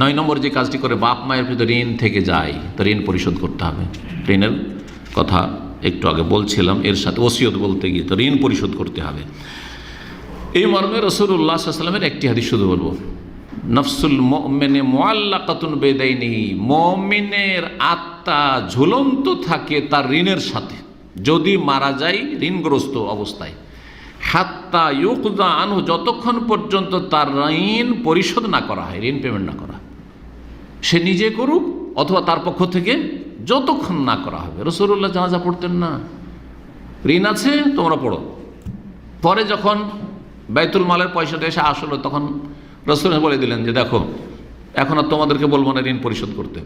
নয় নম্বর যে কাজটি করে বাপ মায়ের প্রতি ঋণ থেকে যায়, তো ঋণ পরিশোধ করতে হবে। ঋণের কথা একটু আগে বলছিলাম, এর সাথে ওসিয়ত বলতে গিয়ে তো ঋণ পরিশোধ করতে হবে। এই মর্মে রসুল্লাহ সাল্লামের একটি হাদিস শুধু বলব। নফসুল মেনে মোয়াল্লাকাতুন বেদাইনি, মমিনের আত্মা ঝুলন্ত থাকে তার ঋণের সাথে। যদি মারা যায়, ঋণগ্রস্ত অবস্থায়। হাত্তা ইউকদা যতক্ষণ পর্যন্ত তার ঋণ পরিশোধ না করা হয়, ঋণ পেমেন্ট না করা সে নিজে করুক অথবা তার পক্ষ থেকে যতক্ষণ না করা হবে। রসুল্লাহ জানাজা পড়তেন না। ঋণ আছে, তোমরা পড়ো। পরে যখন বাইতুল মালের পয়সাটা এসে আসলো, তখন রসুল বলে দিলেন যে, দেখো, এখন আর তোমাদেরকে বলব না ঋণ পরিশোধ করতে।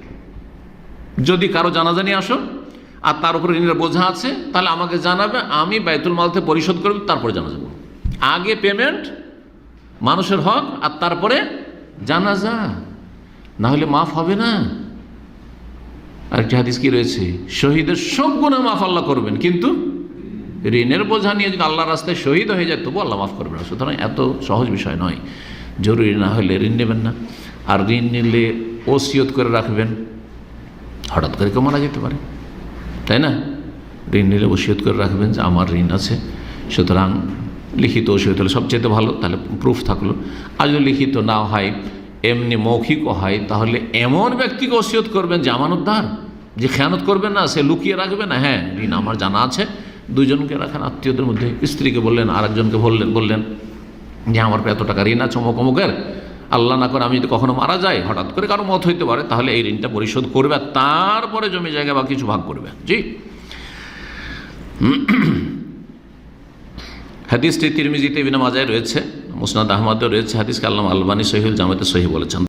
যদি কারও জানাজানি আসো আর তার উপরে ঋণের বোঝা আছে, তাহলে আমাকে জানাবে, আমি বাইতুল মাল থেকে পরিশোধ করব, তারপরে জানা যাব আগে পেমেন্ট মানুষের হক, আর তারপরে জানাজা। না হলে মাফ হবে না। আরেকটি হাদিস কি রয়েছে? শহীদের সব গুণা মাফ আল্লাহ করবেন, কিন্তু ঋণের বোঝা নিয়ে যদি আল্লাহ রাস্তায় শহীদ হয়ে যায় তবু আল্লাহ মাফ করবে না। সুতরাং এত সহজ বিষয় নয়। জরুরি না হলে ঋণ নেবেন না। আর ঋণ নিলে ওসিয়ত করে রাখবেন। হঠাৎ করে কেউ মারা যেতে পারে। তাই না? ঋণ নিলে ওসিয়ত করে রাখবেন যে আমার ঋণ আছে। সুতরাং লিখিত ওসিয়ত হলে সবচেয়ে ভালো, তাহলে প্রুফ থাকল। আর যদি লিখিত না হয় এমনি মৌখিকও হয়, তাহলে এমন ব্যক্তিকে ওসিয়ত করবেন যে আমানতদার যে খেয়ানত করবেন না, সে লুকিয়ে রাখবে না। হ্যাঁ ঋণ আমার জানা আছে। দুজনকে রাখেন, আত্মীয়দের মধ্যে স্ত্রীকে বললেন, আরেকজনকে বললেন বললেন যে, আমার এত টাকা ঋণ আছে অমুক অমুকের। আল্লাহ না করে আমি যদি কখনো মারা যাই, হঠাৎ করে কারও মত হইতে পারে, তাহলে এই ঋণটা পরিশোধ করবে তারপরে জমি জায়গা বা কিছু ভাগ করবে। জি। হাদিসটি তিরমিজিতে বিনা মাজায় রয়েছে। মুসনাদ আহমদের রয়েছে হাদিস কাল্লাম আলবানী সহিল জামাতে সহি বলেছেন।